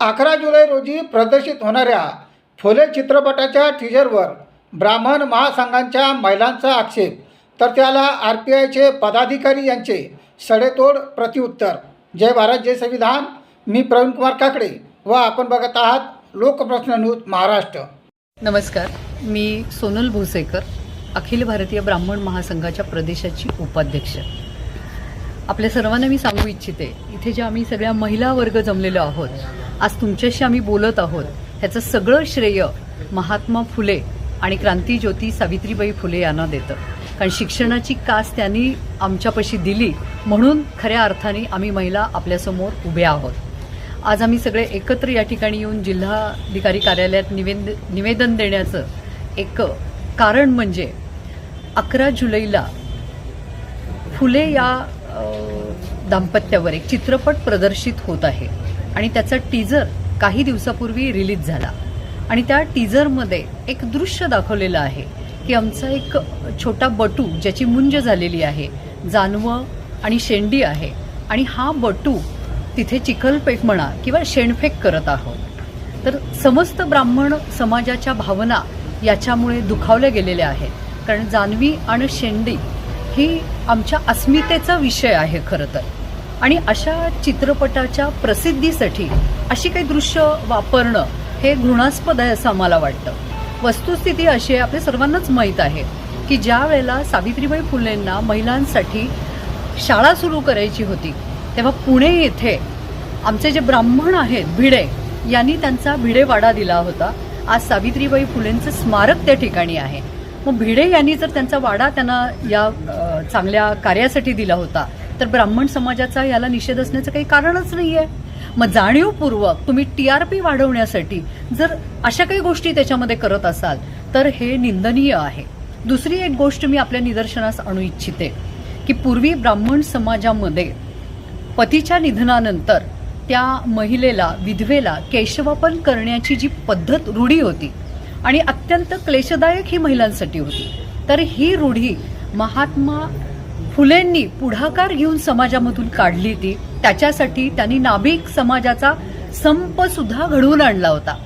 अकरा जुलै रोजी प्रदर्शित होणाऱ्या फुले चित्रपटाच्या टीजरवर ब्राह्मण महासंघांच्या महिलांचा आक्षेप तर त्याला आर पी आयचे पदाधिकारी यांचे सडेतोड प्रतिउत्तर जय भारत जय संविधान. मी प्रवीण कुमार काकडे व आपण बघत आहात लोकप्रश्न न्यूज महाराष्ट्र. नमस्कार. मी सोनल भोसेकर अखिल भारतीय ब्राह्मण महासंघाच्या प्रदेशाची उपाध्यक्ष. आपल्या सर्वांना मी सांगू इच्छिते इथे ज्या आम्ही सगळ्या महिला वर्ग जमलेलो आहोत आज तुमच्याशी आम्ही बोलत आहोत ह्याचं सगळं श्रेय महात्मा फुले आणि क्रांतीज्योती सावित्रीबाई फुले यांना देतं. कारण शिक्षणाची कास त्यांनी आमच्यापाशी दिली म्हणून खऱ्या अर्थाने आम्ही महिला आपल्यासमोर उभ्या आहोत. आज आम्ही सगळे एकत्र या ठिकाणी येऊन जिल्हाधिकारी कार्यालयात निवेद निवेदन देण्याचं एक कारण म्हणजे अकरा जुलैला फुले या दाम्पत्यावर एक चित्रपट प्रदर्शित होत आहे. आणि त्याचा टीजर काही दिवसापूर्वी रिलीज झाला. आणि त्या टीजरमध्ये एक दृश्य दाखवलेलं आहे की आमचा एक छोटा बटू ज्याची मुंज झालेली आहे जानवं आणि शेंडी आहे. आणि हा बटू तिथे चिखलपेट म्हणा किंवा शेणफेक करत आहोत. तर समस्त ब्राह्मण समाजाच्या भावना याच्यामुळे दुखावल्या गेलेल्या आहेत. कारण जानवी आणि शेंडी ही आमच्या अस्मितेचा विषय आहे खरं तर. आणि अशा चित्रपटाच्या प्रसिद्धीसाठी अशी काही दृश्य वापरणं हे घृणास्पद आहे असं आम्हाला वाटतं. वस्तुस्थिती अशी आहे आपल्या सर्वांनाच माहीत आहे की ज्या वेळेला सावित्रीबाई फुलेंना महिलांसाठी शाळा सुरू करायची होती तेव्हा पुणे येथे आमचे जे ब्राह्मण आहेत भिडे यांनी त्यांचा भिडेवाडा दिला होता. आज सावित्रीबाई फुलेंचं स्मारक त्या ठिकाणी आहे. मग भिडे यांनी जर त्यांचा वाडा त्यांना या चांगल्या कार्यासाठी दिला होता तर ब्राह्मण समाजाचा याला निषेध असण्याचं काही कारणच नाही आहे मग जाणीवपूर्वक तुम्ही टी आर पी वाढवण्यासाठी जर अशा काही गोष्टी त्याच्यामध्ये करत असाल तर हे निंदनीय आहे. दुसरी एक गोष्ट मी आपल्या निदर्शनास आणू इच्छिते की पूर्वी ब्राह्मण समाजामध्ये पतीच्या निधनानंतर त्या महिलेला विधवेला केशवापन करण्याची जी पद्धत रूढी होती आणि अत्यंत क्लेशदायक ही महिलांसाठी होती. तर ही रूढी महात्मा फुलेंनी पुढाकार घेऊन समाजामधून काढली ती त्याच्यासाठी त्यांनी नाभिक समाजाचा संप सुद्धा घडवून आणला होता.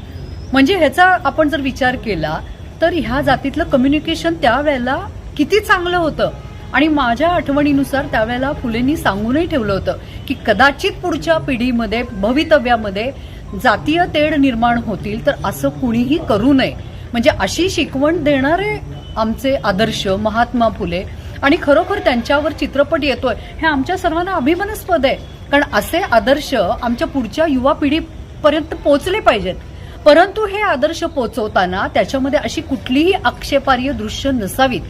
म्हणजे ह्याचा आपण जर विचार केला तर ह्या जातीतलं कम्युनिकेशन त्यावेळेला किती चांगलं होतं? आणि माझ्या आठवणीनुसार त्यावेळेला फुलेंनी सांगूनही ठेवलं होतं की कदाचित पुढच्या पिढीमध्ये भवितव्यामध्ये जातीय तेढ निर्माण होतील तर असं कुणीही करू नये. म्हणजे अशी शिकवण देणारे आमचे आदर्श महात्मा फुले आणि खरोखर त्यांच्यावर चित्रपट येतोय हे आमच्या सर्वांना अभिमानास्पद आहे. कारण असे आदर्श आमच्या पुढच्या युवा पिढीपर्यंत पोहोचले पाहिजेत. परंतु हे आदर्श पोचवताना त्याच्यामध्ये अशी कुठलीही आक्षेपार्ह दृश्य नसावीत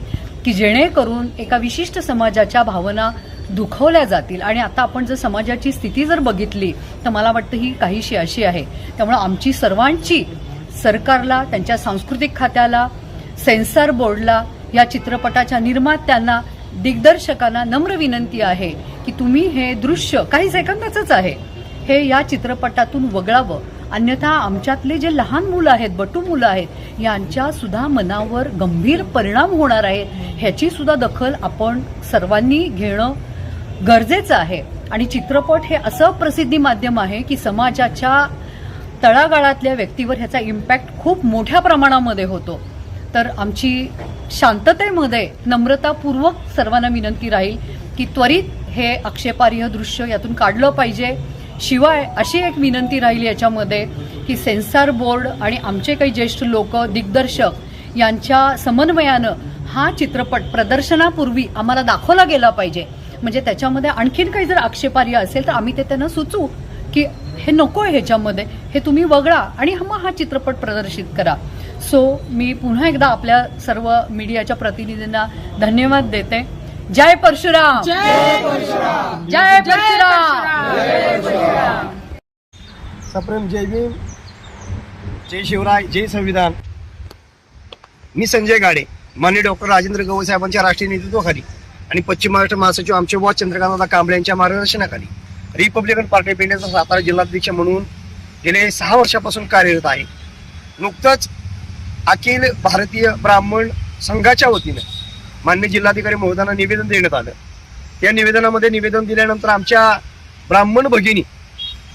की जेणेकरून एका विशिष्ट समाजाच्या भावना दुखवल्या जातील. आणि आता आपण जर समाजाची स्थिती जर बघितली तर मला वाटतं ही काहीशी अशी आहे. त्यामुळे आमची सर्वांची सरकारला त्यांच्या सांस्कृतिक खात्याला सेन्सर बोर्डला या चित्रपटाच्या निर्मात्यांना दिग्दर्शकांना नम्र विनंती आहे की तुम्ही हे दृश्य काही सेकंदाचंच आहे. हे या चित्रपटातून वगळावं. अन्यथा आमच्यातले जे लहान मुलं आहेत बटू मुलं आहेत यांच्या सुद्धा मनावर गंभीर परिणाम होणार आहेत ह्याची सुद्धा दखल आपण सर्वांनी घेणं गरजेचं आहे. आणि चित्रपट हे असं प्रसिद्धी माध्यम आहे की समाजाच्या तळागाळातल्या व्यक्तीवर ह्याचा इम्पॅक्ट खूप मोठ्या प्रमाणामध्ये होतो. तर आमची शांततेमध्ये नम्रतापूर्वक सर्वांना विनंती राहील की त्वरित हे आक्षेपार्ह दृश्य यातून काढलं पाहिजे. शिवाय अशी एक विनंती राहील याच्यामध्ये की सेन्सार बोर्ड आणि आमचे काही ज्येष्ठ लोक दिग्दर्शक यांच्या समन्वयानं हा चित्रपट प्रदर्शनापूर्वी आम्हाला दाखवला गेला पाहिजे. म्हणजे त्याच्यामध्ये आणखीन काही जर आक्षेपार्ह असेल तर आम्ही ते त्यांना सुचवू की हे नको आहे ह्याच्यामध्ये हे तुम्ही वगळा आणि मग हा चित्रपट प्रदर्शित करा. सो मी पुन्हा एकदा आपल्या सर्व मीडियाच्या प्रतिनिधींना धन्यवाद देते. जय परशुराम! जय परशुराम! सप्रेम जय भीम! जय शिवराय जय संविधान! मी संजय गाडे माननीय डॉक्टर राजेंद्र गवई साहेबांच्या राष्ट्रीय नेतृत्वाखाली. आणि पश्चिम महाराष्ट्र महासचिव आमचे व चंद्रकांतदा कांबळे यांच्या मार्गदर्शनाखाली रिपब्लिकन पार्टी ऑफ इंडियाचा सातारा जिल्हाध्यक्ष म्हणून गेले सहा वर्षापासून कार्यरत आहे. नुकतंच अखिल भारतीय ब्राह्मण संघाच्या वतीनं मान्य जिल्हाधिकारी महोदयांना निवेदन देण्यात आलं. या निवेदनामध्ये निवेदन दिल्यानंतर आमच्या ब्राह्मण भगिनी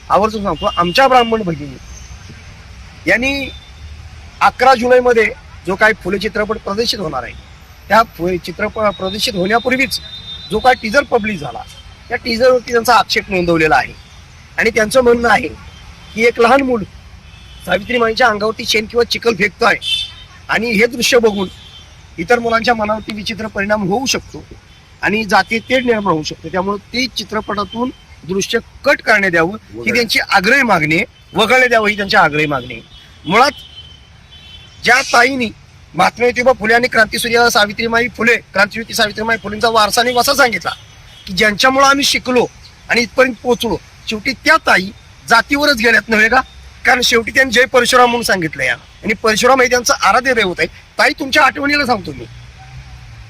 आवर्जून सांगतो आमच्या ब्राह्मण भगिनी यांनी अकरा जुलैमध्ये जो काही फुले चित्रपट प्रदर्शित होणार आहे त्या चित्रपट प्रदर्शित होण्यापूर्वीच जो काय टीजर पब्लिश झाला त्या टीजरवरती त्यांचा आक्षेप नोंदवलेला आहे. आणि त्यांचं म्हणणं आहे की एक लहान मूल सावित्रीमाईच्या अंगावरती शेण किंवा चिखल फेकतोय. आणि हे दृश्य बघून इतर मुलांच्या मनावरती विचित्र परिणाम होऊ शकतो आणि जाती तेढ निर्माण होऊ शकतो. त्यामुळे ते चित्रपटातून दृश्य कट करण्यात यावं ही त्यांची आग्रही मागणी आहे. वगळण्यात यावं ही त्यांची आग्रही मागणी आहे. मुळात ज्या ताईनी महात्मा ज्योतिबा फुले आणि क्रांतीसूर्य सावित्रीमाई फुले क्रांतीज्योती सावित्रीमाई फुलेंचा वारसा आणि वसा सांगितला की ज्यांच्यामुळे आम्ही शिकलो आणि इथपर्यंत पोहोचलो शेवटी त्या ताई जातीवरच गेल्यात नव्हे का? कारण शेवटी त्यांनी जय परशुराम म्हणून सांगितलं या. आणि परशुराम हे त्यांचं आराध्य दैवत आहे ताई तुमच्या आठवणीला सांगतो मी.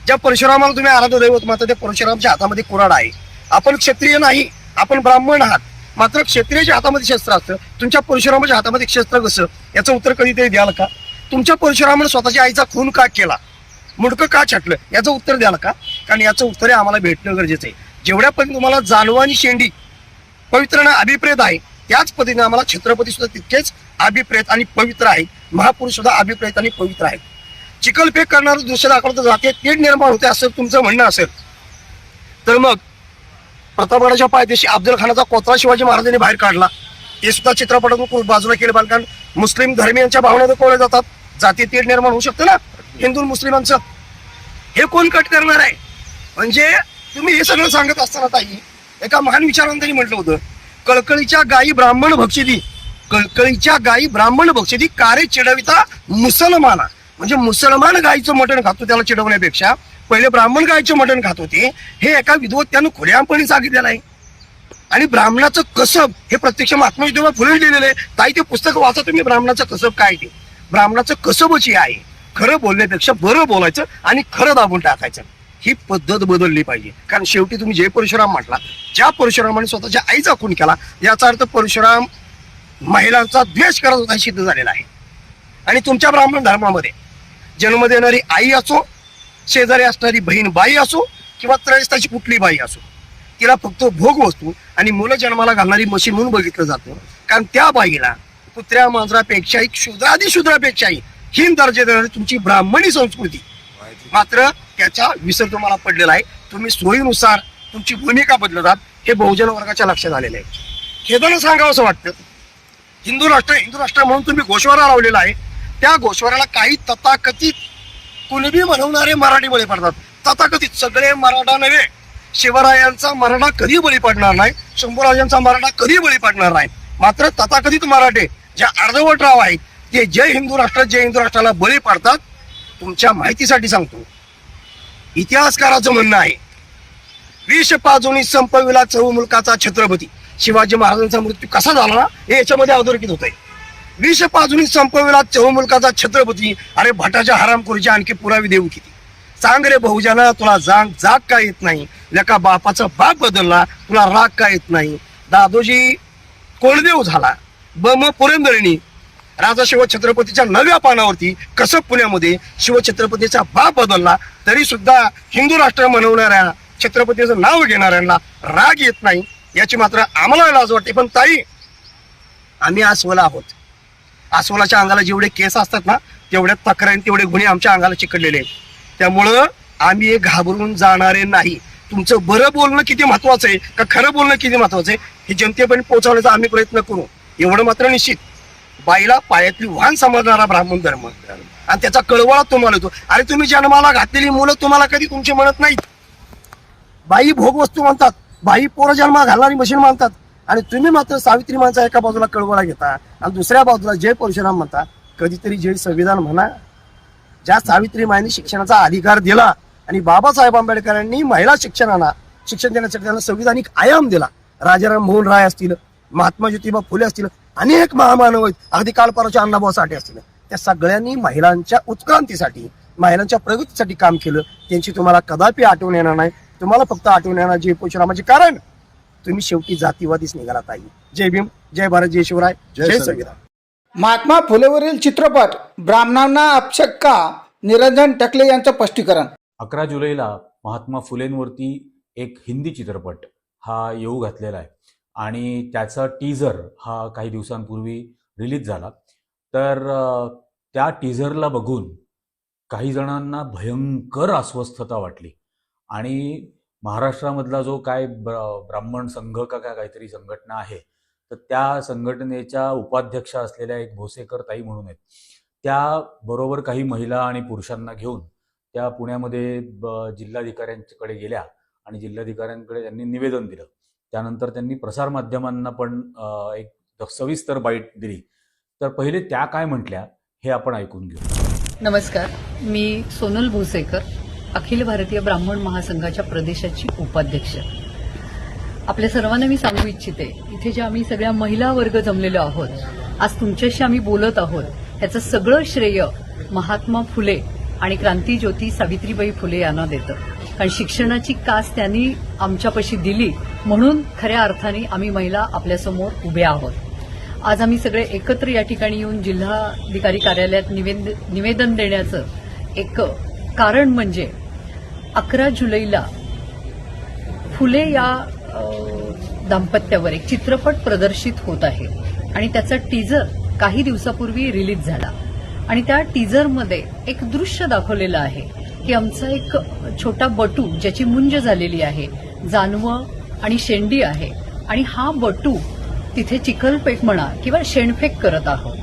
ज्या परशुरामाला तुम्ही आराध्य दैवत मात्र त्या परशुरामच्या हातामध्ये कुराड आहे. आपण क्षत्रिय नाही आपण ब्राह्मण आहात. मात्र क्षत्रियाच्या हातामध्ये शस्त्र असतं. तुमच्या परशुरामाच्या हातामध्ये शस्त्र कसं? याचं उत्तर कधीतरी द्याल का? तुमच्या परशुरामाने स्वतःच्या आईचा खून का केला? मुडकं का छाटलं? याचं उत्तर द्याल का? कारण याचं उत्तर आम्हाला भेटणं गरजेचं आहे. जेवढ्यापर्यंत तुम्हाला जानवा आणि शेंडी पवित्र अभिप्रेत आहे त्याच पद्धतीने आम्हाला छत्रपती सुद्धा तितकेच अभिप्रेत आणि पवित्र आहे. महापुरुष सुद्धा अभिप्रेत आणि पवित्र आहे. चिखलफेक करणारं दृश्य दाखवलं जाते तेढ निर्माण होते असं तुमचं म्हणणं असेल. तर मग प्रतापगडाच्या पायदेशी अफजल खानाचा कोत्रा शिवाजी महाराजांनी बाहेर काढला. ते सुद्धा चित्रपटातून बाजूला केले पाहिजे कारण मुस्लिम धर्मियांच्या भावना दाखवल्या जातात. जाती तेढ निर्माण होऊ शकतं ना? हिंदू मुस्लिमांचं. हे कोण कट करणार आहे? म्हणजे तुम्ही हे सगळं सांगत असताना ताई एका महान विचारवंतांनी म्हटलं होतं कळकळीच्या गायी ब्राह्मण भक्षिती कळकळीच्या गायी ब्राह्मण भक्षिती कारे चिडविता मुसलमाना. म्हणजे मुसलमान गायीचं मटण खातो त्याला चिडवण्यापेक्षा पहिले ब्राह्मण गायीचं मटण खात होते हे एका विद्वत्यानं खुल्यापणे सांगितलेलं आहे आणि ब्राह्मणाचं कसब हे प्रत्यक्ष महात्मा ज्योतिबा फुले लिहिलेलं आहे. ताई ते पुस्तक वाचा तुम्ही ब्राह्मणाचं कसब काय ते? ब्राह्मणाचं कसबची आहे? खरं बोलण्यापेक्षा बरं बोलायचं आणि खरं दाबून टाकायचं. ही पद्धत बदलली पाहिजे. कारण शेवटी तुम्ही जय परशुराम म्हटला ज्या परशुरामाने स्वतःच्या आईचा खून केला याचा अर्थ परशुराम महिलांचा द्वेष करत होता सिद्ध झालेला आहे. आणि तुमच्या ब्राह्मण धर्मामध्ये जन्म देणारी आई असो शेजारी असणारी बहीण बाई असो किंवा त्रयस्थाची कुठली बाई असो तिला फक्त भोग वस्तू आणि मुलं जन्माला घालणारी मशीन म्हणून बघितलं जातं. कारण त्या बाईला कुत्र्या मांजरापेक्षाही शूद्रादी शूद्रापेक्षाही हीन दर्जा देणारी तुमची ब्राह्मणी संस्कृती. मात्र त्याचा विसर तुम्हाला पडलेला आहे. तुम्ही सोयीनुसार तुमची भूमिका बदलतात हे बहुजन वर्गाच्या लक्षात आलेलं आहे. खेदानं सांगावं असं वाटतं. हिंदू राष्ट्र हिंदू राष्ट्र म्हणून तुम्ही गोशवारा लावलेला आहे. त्या गोशवाराला काही तथाकथित कुणबी म्हणवणारे मराठी बळी पडतात. तथाकथित सगळे मराठा नव्हे. शिवरायांचा मराठा कधी बळी पडणार नाही? शंभूराजांचा मराठा कधी बळी पडणार नाही? मात्र तथाकथित मराठे जे अर्धवट राव आहेत ते जय हिंदू राष्ट्र जय हिंदू राष्ट्राला बळी पडतात तुमच्या माहितीसाठी सांगतो. इतिहासकाराचं म्हणणं आहे विष पाजोनी संपविला चौ मुलकाचा छत्रपती. शिवाजी महाराजांचा मृत्यू कसा झाला ना हे याच्यामध्ये अधोरेखित होत आहे विष पाजूनी संपविला चौ मुलकाचा छत्रपती अरे भटाच्या हरामखोरीचे आणखी पुरावे देऊ किती? सांग रे बहुजना तुला जाग जाग का येत नाही? लेका बापाचा बाप बदलला तुला राग का येत नाही? दादोजी कोळदेव झाला. बम पुरंदरिणी राजा शिवछत्रपतीच्या नव्या पानावरती कसं पुण्यामध्ये शिवछत्रपतीचा बाप बदलला. तरी सुद्धा हिंदू राष्ट्र म्हणवणाऱ्या छत्रपतीचं नाव घेणाऱ्यांना राग येत नाही. याची मात्र आम्हाला लाज वाटते. पण ताई आम्ही अस्वल आहोत. अस्वलाच्या अंगाला जेवढे केस असतात ना तेवढ्या तक्रारी तेवढे गुन्हे आमच्या अंगाला चिकटलेले आहेत. त्यामुळं आम्ही घाबरून जाणारे नाही. तुमचं बरं बोलणं किती महत्वाचं आहे का खरं बोलणं किती महत्वाचं आहे? हे जनतेपर्यंत पोहोचवण्याचा आम्ही प्रयत्न करू. एवढं मात्र निश्चित. बाईला पायातली वाहन समजणारा ब्राह्मण धर्म. आणि त्याचा कळवळा तुम्हाला येतो. अरे तुम्ही जन्माला घातलेली मुलं तुम्हाला कधी तुमची म्हणत नाहीत. बाई भोगवस्तू म्हणतात बाई पोरं जन्मा घालणारी मशीन मानतात. आणि तुम्ही मात्र सावित्री माणसा एका बाजूला कळवळा घेता आणि दुसऱ्या बाजूला जय परशुराम म्हणता. कधीतरी जय संविधान म्हणा. ज्या सावित्री मायने शिक्षणाचा अधिकार दिला आणि बाबासाहेब आंबेडकरांनी महिला शिक्षणाला शिक्षण देण्यासाठी त्यांना संविधानिक आयाम दिला राजाराम मोहन राय असतील महात्मा ज्योतिबा फुले असतील अनेक महामानव आहेत. अगदी कालपराच्या अण्णाभाऊ साठे असतील. त्या सगळ्यांनी महिलांच्या उत्क्रांतीसाठी महिलांच्या प्रगतीसाठी काम केलं. त्यांची तुम्हाला कदापि आठवण येणार नाही. तुम्हाला फक्त आठवण येणार जय परशुरामाचे कारण तुम्ही शेवटी जातीवादीच निघाला ताई. जय भीम जय भारत जय शिवराय जय संविधान. महात्मा फुलेवरील चित्रपट ब्राह्मणांना अपशक का निरंजन टकले यांचं स्पष्टीकरण. अकरा जुलैला महात्मा फुलेंवरती एक हिंदी चित्रपट हा येऊ घातलेला आहे. आणि त्याचा टीझर हा काही दिवसांपूर्वी रिलीज झाला. तर त्या टीझरला बघून काही जणांना भयंकर अस्वस्थता वाटली. आणि महाराष्ट्रामधला जो काय ब्र- ब्राह्मण संघ का काय काहीतरी संघटना आहे तर त्या संघटनेच्या उपाध्यक्षा असलेल्या एक भोसेकर ताई म्हणून आहेत. त्या बरोबर काही महिला आणि पुरुषांना घेऊन त्या पुण्यामध्ये ब- जिल्हाधिकाऱ्यांकडे गेल्या. आणि जिल्हाधिकाऱ्यांकडे त्यांनी निवेदन दिलं. त्यानंतर त्यांनी प्रसारमाध्यमांना पण एक सविस्तर बाईट दिली. तर पहिले त्या काय म्हटल्या हे आपण ऐकून घेऊ. नमस्कार. मी सोनल भोसेकर अखिल भारतीय ब्राह्मण महासंघाच्या प्रदेशाची उपाध्यक्ष. आपल्या सर्वांना मी सांगू इच्छिते इथे ज्या आम्ही सगळ्या महिला वर्ग जमलेलो आहोत आज तुमच्याशी आम्ही बोलत आहोत ह्याचं सगळं श्रेय महात्मा फुले आणि क्रांतीज्योती सावित्रीबाई फुले यांना देतं. कारण शिक्षणाची कास त्यांनी आमच्यापाशी दिली. म्हणून खऱ्या अर्थाने आम्ही महिला आपल्यासमोर उभ्या आहोत. आज आम्ही सगळे एकत्र या ठिकाणी येऊन जिल्हाधिकारी कार्यालयात निवेद निवेदन देण्याचं एक कारण म्हणजे अकरा जुलैला फुले या दाम्पत्यावर एक चित्रपट प्रदर्शित होत आहे. आणि त्याचा टीजर काही दिवसापूर्वी रिलीज झाला. आणि त्या टीजरमध्ये एक दृश्य दाखवलेलं आहे. की आमचा एक छोटा बटू ज्याची मुंज झालेली आहे जानवं आणि शेंडी आहे आणि हा बटू तिथे चिखलपेट म्हणा किंवा शेणफेक करत आहोत.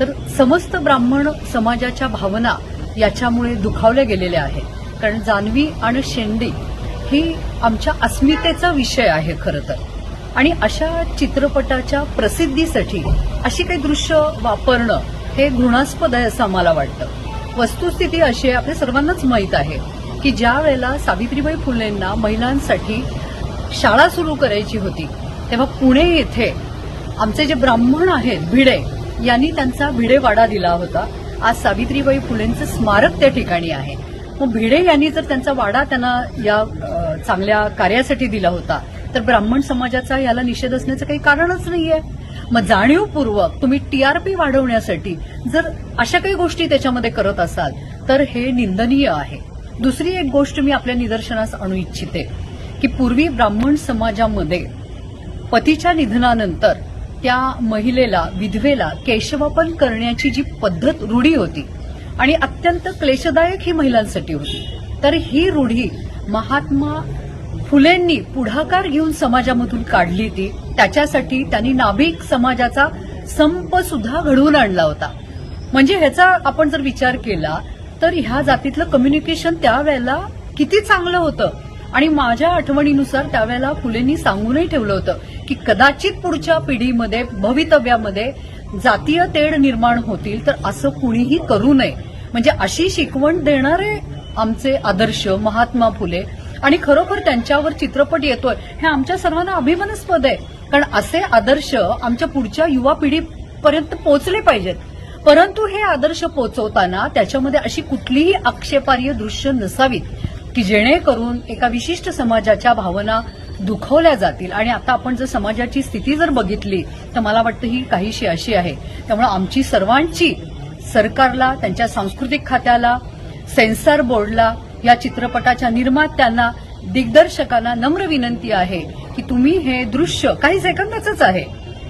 तर समस्त ब्राह्मण समाजाच्या भावना याच्यामुळे दुखावल्या गेलेल्या आहेत. कारण जानवी आणि शेंडी ही आमच्या अस्मितेचा विषय आहे खरं तर. आणि अशा चित्रपटाच्या प्रसिद्धीसाठी अशी काही दृश्य वापरणं हे घृणास्पद आहे असं आम्हाला वाटतं. वस्तुस्थिती अशी आहे आपल्या सर्वांनाच माहीत आहे की ज्या वेळेला सावित्रीबाई फुलेंना महिलांसाठी शाळा सुरू करायची होती तेव्हा पुणे येथे आमचे जे ब्राह्मण आहेत भिडे यांनी त्यांचा भिडेवाडा दिला होता. आज सावित्रीबाई फुलेंचं स्मारक त्या ठिकाणी आहे. मग भिडे यांनी जर त्यांचा वाडा त्यांना या चांगल्या कार्यासाठी दिला होता तर ब्राह्मण समाजाचा याला निषेध असण्याचं काही कारणच नाहीये. मग जाणीवपूर्वक तुम्ही टीआरपी वाढवण्यासाठी जर अशा काही गोष्टी त्याच्यामध्ये करत असाल तर हे निंदनीय आहे. दुसरी एक गोष्ट मी आपल्या निदर्शनास आणू इच्छिते की पूर्वी ब्राह्मण समाजामध्ये पतीच्या निधनानंतर त्या महिलेला विधवेला केशवापन करण्याची जी पद्धत रूढी होती आणि अत्यंत क्लेशदायक ही महिलांसाठी होती तर ही रूढी महात्मा फुलेंनी पुढाकार घेऊन समाजामधून काढली ती त्याच्यासाठी त्यांनी नाभिक समाजाचा संप सुद्धा घडवून आणला होता. म्हणजे ह्याचा आपण जर विचार केला तर ह्या जातीतलं कम्युनिकेशन त्यावेळेला किती चांगलं होतं? आणि माझ्या आठवणीनुसार त्यावेळेला फुलेंनी सांगूनही ठेवलं होतं की कदाचित पुढच्या पिढीमध्ये भवितव्यामध्ये जातीय तेढ निर्माण होतील तर असं कुणीही करू नये. म्हणजे अशी शिकवण देणारे आमचे आदर्श महात्मा फुले आणि खरोखर त्यांच्यावर चित्रपट येतोय हे आमच्या सर्वांना अभिमानास्पद आहे. कारण असे आदर्श आमच्या पुढच्या युवा पिढीपर्यंत पोहोचले पाहिजेत. परंतु हे आदर्श पोहोचवताना त्याच्यामध्ये अशी कुठलीही आक्षेपार्ह दृश्य नसावीत की जेणेकरून एका विशिष्ट समाजाच्या भावना दुखवल्या जातील. आणि आता आपण जर समाजाची स्थिती जर बघितली तर मला वाटतं ही काहीशी अशी आहे. त्यामुळे आमची सर्वांची सरकारला त्यांच्या सांस्कृतिक खात्याला सेन्सर बोर्डला या चित्रपटाच्या निर्मात्यांना दिग्दर्शकांना नम्र विनंती आहे की तुम्ही हे दृश्य काही सेकंदाचंच आहे.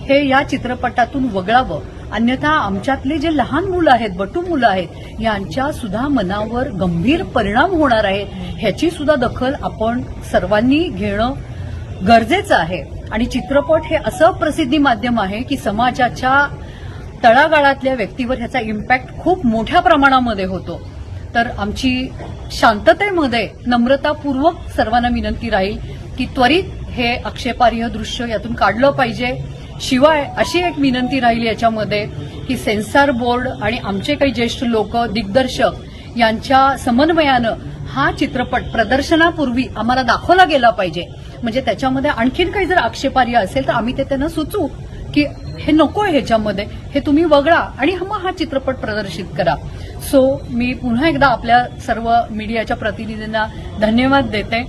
हे या चित्रपटातून वगळावं. अन्यथा आमच्यातले जे लहान मुलं आहेत बटू मुलं आहेत यांच्या सुद्धा मनावर गंभीर परिणाम होणार आहे. ह्याची सुद्धा दखल आपण सर्वांनी घेणं गरजेचं आहे. आणि चित्रपट हे असं प्रसिद्धी माध्यम आहे की समाजाच्या तळागाळातल्या व्यक्तीवर ह्याचा इम्पॅक्ट खूप मोठ्या प्रमाणामध्ये होतो. तर आमची शांततेमध्ये नम्रतापूर्वक सर्वांना विनंती राहील की त्वरित हे आक्षेपार्ह दृश्य यातून काढलं पाहिजे. शिवाय अशी एक विनंती राहील याच्यामध्ये की सेन्सॉर बोर्ड आणि आमचे काही ज्येष्ठ लोक दिग्दर्शक यांच्या समन्वयानं हा चित्रपट प्रदर्शनापूर्वी आम्हाला दाखवला गेला पाहिजे. म्हणजे त्याच्यामध्ये आणखीन काही जर आक्षेपार्ह असेल तर आम्ही ते त्यांना सुचू की हे नको आहे ह्याच्यामध्ये हे तुम्ही वगळा आणि मग हा चित्रपट प्रदर्शित करा. सो मी पुन्हा एकदा आपल्या सर्व मीडियाच्या प्रतिनिधींना धन्यवाद देते.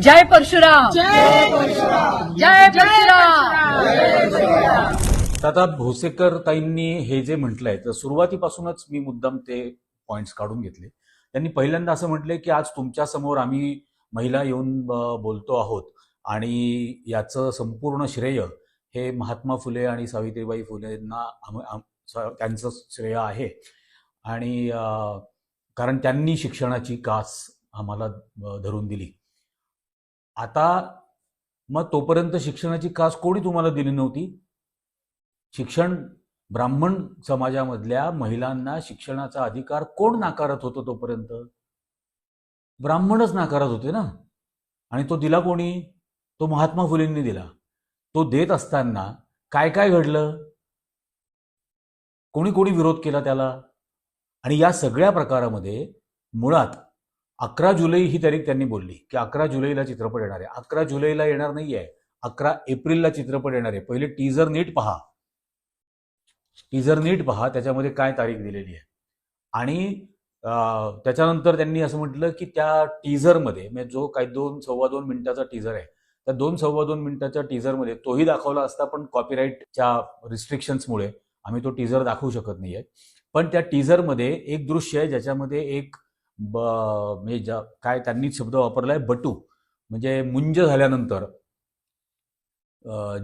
जय परशुराम. जय परशुराम. आता भोसेकर ताईंनी हे जे म्हटलंय तर सुरुवातीपासूनच मी मुद्दाम ते पॉइंट्स काढून घेतले. त्यांनी पहिल्यांदा असं म्हटलंय की आज तुमच्यासमोर आम्ही महिला येऊन बोलतो आहोत आणि याचं संपूर्ण श्रेय हे महात्मा फुले आणि सावित्रीबाई फुलेंना त्यांचं श्रेय आहे. आणि कारण त्यांनी शिक्षणाची कास आम्हाला धरून दिली. आता मग तोपर्यंत शिक्षणाची कास कोणी तुम्हाला दिली नव्हती? शिक्षण ब्राह्मण समाजामधल्या महिलांना शिक्षणाचा अधिकार कोण नाकारत होतं तोपर्यंत? ब्राह्मणच नाकारत होते ना? आणि तो दिला कोणी? तो महात्मा फुलेंनी दिला. तो देत असताना काय काय घडलं? कोणी कोणी विरोध केला त्याला? आणि या सगळ्या प्रकारामध्ये मुळात अकरा जुलै ही तारीख त्यांनी बोलली की अकरा जुलैला चित्रपट येणार आहे. अकरा जुलैला येणार नाही आहे अकरा एप्रिलला चित्रपट येणार आहे. पहिले टीजर नीट पहा. टीजर नीट पहा. त्याच्यामध्ये काय तारीख दिलेली आहे. आणि त्याच्यानंतर त्यांनी असं म्हटलं की त्या टीझरमध्ये म्हणजे जो काही दोन सव्वा दोन मिनिटाचा टीझर आहे त्या दोन सव्वा दोन मिनिटाच्या टीझरमध्ये तोही दाखवला असता पण कॉपीराईटच्या रिस्ट्रिक्शन्समुळे आम्ही तो टीझर दाखवू शकत नाहीये. पण त्या टीझरमध्ये एक दृश्य आहे ज्याच्यामध्ये एक ब म्हणजे ज्या काय त्यांनी शब्द वापरलाय बटू. म्हणजे मुंज झाल्यानंतर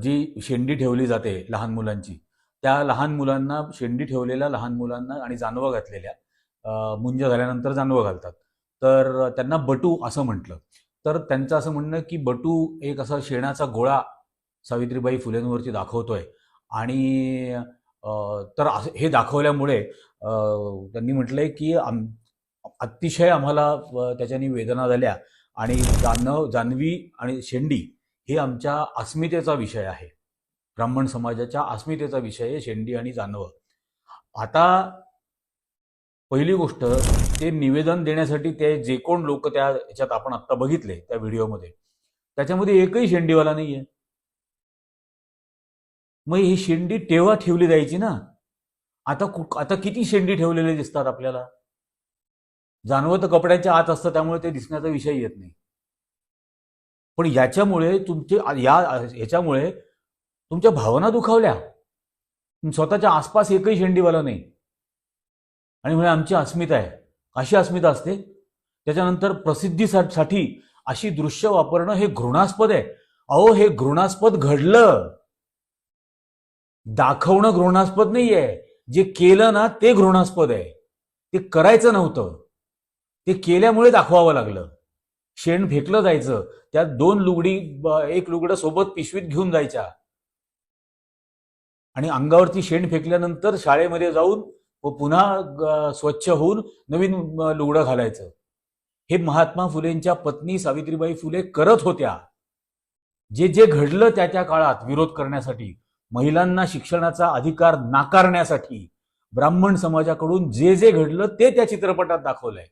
जी शेंडी ठेवली जाते लहान मुलांची त्या लहान मुलांना शेंडी ठेवलेल्या लहान मुलांना आणि जानवं घातलेल्या मुंज झाल्यानंतर जानवं घालतात. तर त्यांना बटू असं म्हटलं. तर त्यांचं असं म्हणणं की बटू एक असा शेणाचा गोळा सावित्रीबाई फुलेंवरती दाखवतोय. आणि तर असं- हे दाखवल्यामुळे त्यांनी म्हटलंय की आम अतिशय आम्हाला त्याच्यानी वेदना झाल्या. आणि जानव जानवी आणि शेंडी हे आमच्या अस्मितेचा विषय आहे. ब्राह्मण समाजाच्या अस्मितेचा विषय आहे शेंडी आणि जानव आता पहिली गोष्ट ते निवेदन देण्यासाठी ते जे कोण लोक त्या याच्यात आपण आत्ता बघितले त्या व्हिडिओमध्ये त्याच्यामध्ये एकही शेंडीवाला नाहीये. मग ही शेंडी तेव्हा ठेवली जायची ना? आता कु- आता किती शेंडी ठेवलेले दिसतात आपल्याला? जानवं तर कपड्याच्या आत असतं त्यामुळे ते दिसण्याचा विषय येत नाही. पण याच्यामुळे तुमचे या ह्याच्यामुळे तुमच्या भावना दुखावल्या. स्वतःच्या आसपास एकही शेंडीवाला नाही. आणि म्हणजे आमची अस्मिता आहे. अशी अस्मिता असते. त्याच्यानंतर प्रसिद्धीसाठी अशी दृश्य वापरणं हे घृणास्पद आहे. अहो हे घृणास्पद घडलं. दाखवणं घृणास्पद नाहीये. जे केलं ना ते घृणास्पद आहे. ते करायचं नव्हतं. ते केल्यामुळे दाखवावं लागलं. शेण फेकलं जायचं. त्यात दोन लुगडी एक लुगडं सोबत पिशवीत घेऊन जायच्या. आणि अंगावरती शेण फेकल्यानंतर शाळेमध्ये जाऊन व पुन्हा स्वच्छ होऊन नवीन लुगडं घालायचं. हे महात्मा फुलेंच्या पत्नी सावित्रीबाई फुले करत होत्या. जे जे घडलं त्या त्या काळात विरोध करण्यासाठी महिलांना शिक्षणाचा अधिकार नाकारण्यासाठी ब्राह्मण समाजाकडून जे जे घडलं ते त्या चित्रपटात दाखवलंय.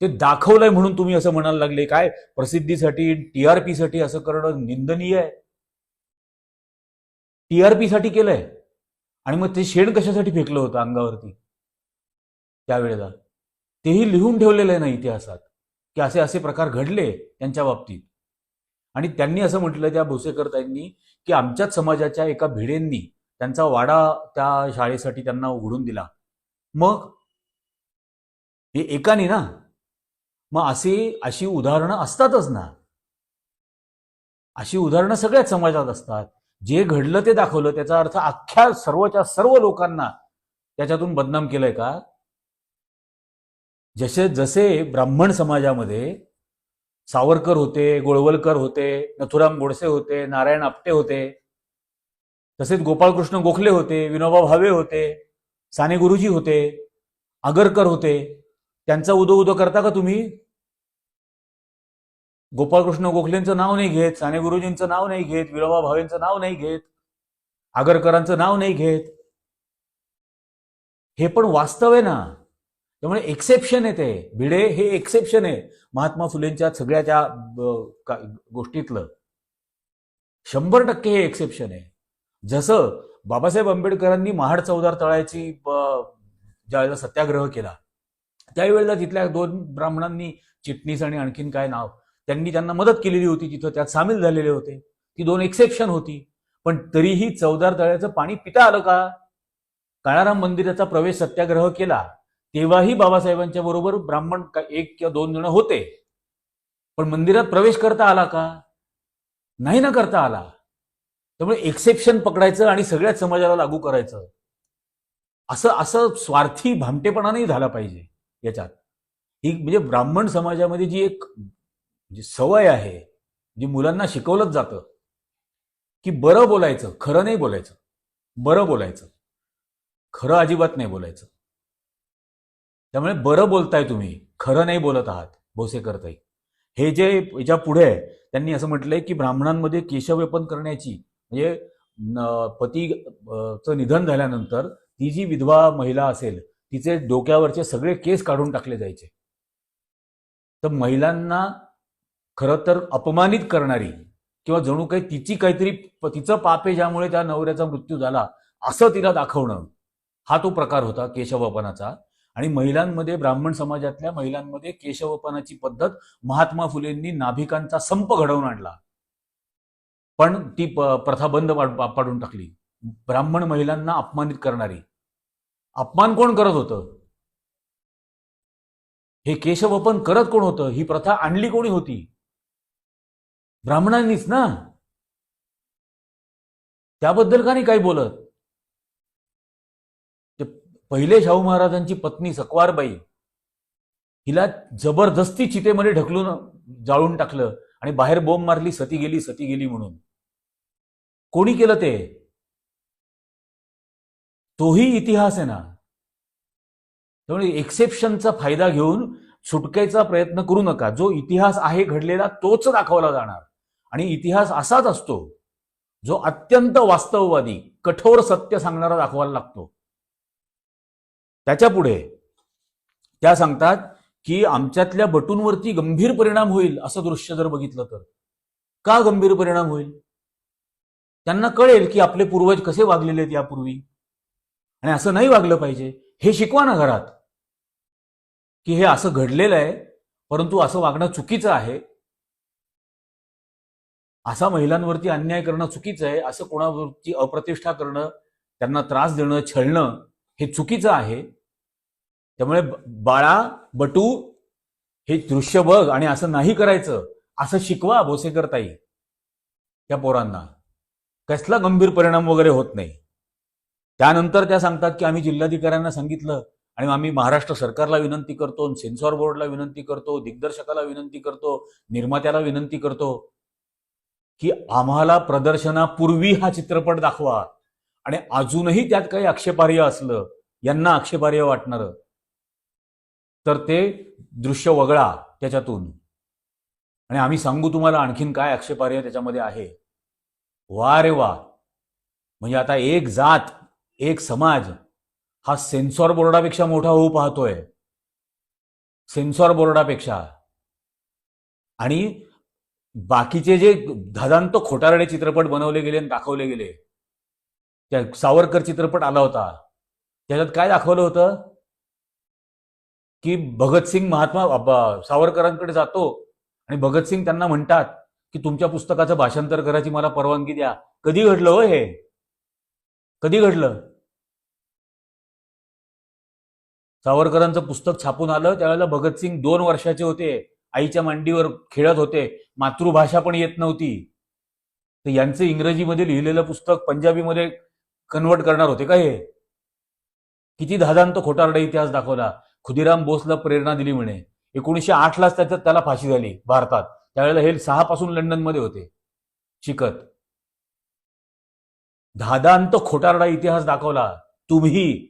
ते दाखवलंय म्हणून तुम्ही असं म्हणायला लागले. काय? प्रसिद्धीसाठी टीआरपी साठी असं करणं निंदनीय आहे. टीआरपीसाठी केलंय. आणि मग ते शेण कशासाठी फेकलं होतं अंगावरती? त्यावेळेला. तेही लिहून ठेवलेलं आहे ना इतिहासात की असे असे प्रकार घडले त्यांच्या बाबतीत. आणि त्यांनी असं म्हटलं त्या भोसेकरताईंनी की आमच्याच समाजाच्या एका भिडेंनी त्यांचा वाडा त्या शाळेसाठी त्यांना उघडून दिला. मग? हे एकाने ना मग असे अशी उदाहरणं असतातच ना. अशी उदाहरणं सगळ्याच समाजात असतात. जे घडलं ते दाखवलं. त्याचा अर्थ अख्ख्या सर्वच्या सर्व लोकांना त्याच्यातून बदनाम केलंय का? जसे जसे ब्राह्मण समाजामध्ये सावरकर होते गोळवलकर होते नथुराम गोडसे होते नारायण आपटे होते तसेच गोपाळकृष्ण गोखले होते विनोबा भावे होते साने गुरुजी होते आगरकर होते त्यांचा उदो उदो करता का तुम्ही? गोपाळकृष्ण गोखलेंचं नाव नाही घेत साने गुरुजींचं नाव नाही घेत विरोबा भावेंचं नाव नाही घेत आगरकरांचं नाव नाही घेत. हे पण वास्तव आहे ना. त्यामुळे एक्सेप्शन आहे ते. भिडे हे एक्सेप्शन आहे. महात्मा फुलेंच्या सगळ्या त्या गोष्टीतलं. शंभर टक्के हे एक्सेप्शन आहे. जसं बाबासाहेब आंबेडकरांनी महाड चौदार तळायची ज्यावेळेला सत्याग्रह केला त्यावेळेला तिथल्या दोन ब्राह्मणांनी चिटणीस आणि आणखीन काय नाव त्यांनी त्यांना मदत केलेली होती तिथं त्यात सामील झालेले होते. ती दोन एक्सेप्शन होती. पण तरीही चौदार तळ्याचं पाणी पिता आलं का? काळाराम मंदिराचा प्रवेश सत्याग्रह केला तेव्हाही बाबासाहेबांच्या बरोबर ब्राह्मण एक किंवा दोन जण होते. पण मंदिरात प्रवेश करता आला का? नाही ना करता आला. त्यामुळे एक्सेप्शन पकडायचं आणि सगळ्याच समाजाला लागू करायचं. असं असं स्वार्थी भामटेपणाने झाला पाहिजे. याच्यात. ही म्हणजे ब्राह्मण समाजामध्ये जी एक जी सवय आहे जी मुलांना शिकवलंच जातं की बरं बोलायचं खरं नाही बोलायचं बरं बोलायचं खरं अजिबात नाही बोलायचं. त्यामुळे बरं बोलताय तुम्ही खरं नाही बोलत आहात भोसेकरताई हे जे याच्यापुढे आहे त्यांनी असं म्हटलंय की ब्राह्मणांमध्ये केशवेपन करण्याची म्हणजे पती चं निधन झाल्यानंतर ती जी विधवा महिला असेल तिचे डोक्यावरचे सगळे केस काढून टाकले जायचे. तर महिलांना खरं तर अपमानित करणारी किंवा जणू काही तिची काहीतरी तिचं पाप आहे ज्यामुळे त्या नवऱ्याचा मृत्यू झाला असं तिला दाखवणं हा तो प्रकार होता केशवपनाचा आणि महिलांमध्ये ब्राह्मण समाजातल्या महिलांमध्ये केशवपनाची पद्धत महात्मा फुलेंनी नाभिकांचा संप घडवून आणला. पण ती प्रथा बंद पाडून टाकली. ब्राह्मण महिलांना अपमानित करणारी. अपमान कोण करत होतं? हे केशवपन करत कोण होतं? ही प्रथा आणली कोणी होती? ब्राह्मणांनीच ना? त्याबद्दल का नाही काही बोलत? ते पहिले शाहू महाराजांची पत्नी सकवारबाई हिला जबरदस्ती चितेमध्ये ढकलून जाळून टाकलं आणि बाहेर बोंब मारली सती गेली सती गेली म्हणून. कोणी केलं ते? तोही इतिहास आहे ना. त्यामुळे एक्सेप्शनचा फायदा घेऊन सुटकेचा प्रयत्न करू नका. जो इतिहास आहे घडलेला तोच दाखवला जाणार. आणि इतिहास असाच असतो जो अत्यंत वास्तववादी कठोर सत्य सांगणारा दाखवायला लागतो. त्याच्या पुढे त्या सांगतात की आमच्यातल्या बटूंवरती गंभीर परिणाम होईल असं दृश्य जर बघितलं तर. का गंभीर परिणाम होईल? त्यांना कळेल की आपले पूर्वज कसे वागलेले आहेत यापूर्वी. आणि असं नाही वागलं पाहिजे. हे शिकवा ना घरात. की हे असं घडलेलं आहे परंतु असं वागणं चुकीचं आहे. असा महिलांवरती अन्याय करणं चुकीचं आहे असं कोणावरती अप्रतिष्ठा करणं त्यांना त्रास देणं छळणं हे चुकीचं आहे. त्यामुळे बाळा बटू हे दृश्य बघ आणि असं नाही करायचं. असं शिकवा भोसेकर ताई त्या पोरांना. कसला गंभीर परिणाम वगैरे होत नाही. त्यानंतर त्या सांगतात की आम्ही जिल्हाधिकाऱ्यांना सांगितलं आणि आम्ही महाराष्ट्र सरकारला विनंती करतो सेन्सॉर बोर्डला विनंती करतो दिग्दर्शकाला विनंती करतो निर्मात्याला विनंती करतो की आम्हाला प्रदर्शनापूर्वी हा चित्रपट दाखवा. आणि अजूनही त्यात काही आक्षेपार्ह असलं यांना आक्षेपार्ह वाटणारं. तर ते दृश्य वगळा त्याच्यातून. आणि आम्ही सांगू तुम्हाला आणखीन काय आक्षेपार्ह त्याच्यामध्ये आहे. वा रे वा. म्हणजे आता एक जात एक समाज हा सेन्सॉर बोर्डापेक्षा मोठा होऊ पाहतोय. सेन्सॉर बोर्डापेक्षा. आणि बाकीचे जे धादांत खोटारडे चित्रपट बनवले गेले आणि दाखवले गेले त्या सावरकर चित्रपट आला होता. त्याच्यात काय दाखवलं होतं? की भगतसिंग महात्मा सावरकरांकडे जातो आणि भगतसिंग त्यांना म्हणतात की तुमच्या पुस्तकाचं भाषांतर करायची मला परवानगी द्या. कधी घडलं हो हे? कधी घडलं? सावरकरांचं पुस्तक छापून आलं त्यावेळेला भगतसिंग दोन वर्षाचे होते. आईच्या मांडीवर खेळत होते. मातृभाषा पण येत नव्हती. तर यांचं इंग्रजीमध्ये लिहिलेलं पुस्तक पंजाबीमध्ये कन्वर्ट करणार होते का हे? किती धादांत खोटारडा इतिहास दाखवला. खुदिराम बोसला प्रेरणा दिली म्हणे. एकोणीसशे आठलाच त्याच्यात त्याला फाशी झाली भारतात. त्यावेळेला हे सहा पासून लंडनमध्ये होते. शिकत. धादांत खोटारडा इतिहास दाखवला. तुम्ही.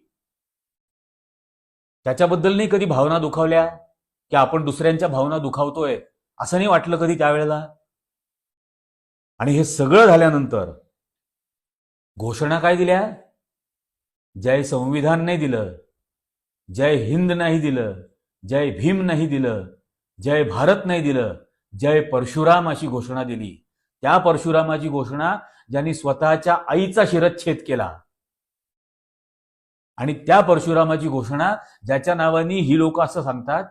त्याच्याबद्दल नाही कधी भावना दुखावल्या? की आपण दुसऱ्यांच्या भावना दुखावतोय? असं नाही वाटलं कधी त्यावेळेला? आणि हे सगळं झाल्यानंतर घोषणा काय दिल्या? जय संविधान नाही दिलं. जय हिंद नाही दिलं. जय भीम नाही दिलं. जय भारत नाही दिलं. जय परशुराम अशी घोषणा दिली. त्या परशुरामाची घोषणा ज्यांनी स्वतःच्या आईचा शिरच्छेद केला. आणि त्या परशुरामाची घोषणा ज्याच्या नावाने ही लोक असं सांगतात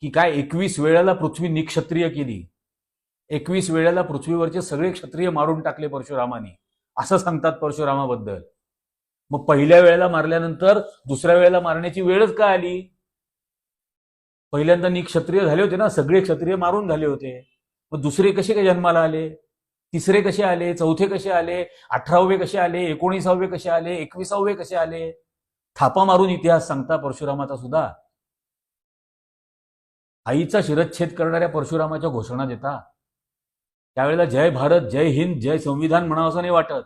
की काय एकवीस वेळेला पृथ्वी निक्षत्रिय केली. एकवीस वेळेला पृथ्वीवरचे सगळे क्षत्रिय मारून टाकले परशुरामाने. असं सांगतात परशुरामाबद्दल. मग पहिल्या वेळेला मारल्यानंतर दुसऱ्या वेळेला मारण्याची वेळच काय आली? पहिल्यांदा निक्षत्रिय झाले होते ना सगळे क्षत्रिय मारून झाले होते. मग दुसरे कसे काय जन्माला आले? तिसरे कसे आले चौथे कसे आले अठरावे कसे आले एकोणीसावे कसे आले एकविसावे कसे आले? थापा मारून इतिहास सांगता परशुरामाचा सुद्धा. आईचा शिरच्छेद करणाऱ्या परशुरामाच्या घोषणा देता. त्यावेळेला जय भारत जय हिंद जय संविधान म्हणावं असं नाही वाटत.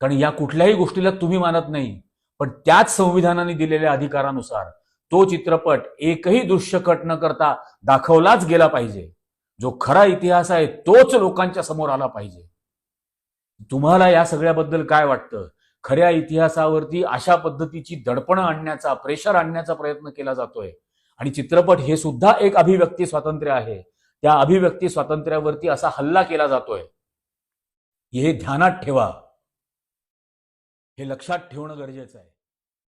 कारण या कुठल्याही गोष्टीला तुम्ही मानत नाही. पण त्याच संविधानाने दिलेल्या अधिकारानुसार तो चित्रपट एकही दृश्यकट न करता दाखवलाच गेला पाहिजे. जो खरा इतिहास आहे तोच लोकांच्या समोर आला पाहिजे. तुम्हाला या सगळ्याबद्दल काय वाटतं? खऱ्या इतिहासावरती अशा पद्धतीची दडपणं आणण्याचा प्रेशर आणण्याचा प्रयत्न केला जातोय. आणि चित्रपट हे सुद्धा एक अभिव्यक्ती स्वातंत्र्य आहे. त्या अभिव्यक्ती स्वातंत्र्यावरती असा हल्ला केला जातोय. हे ध्यानात ठेवा. हे लक्षात ठेवणं गरजेचं आहे.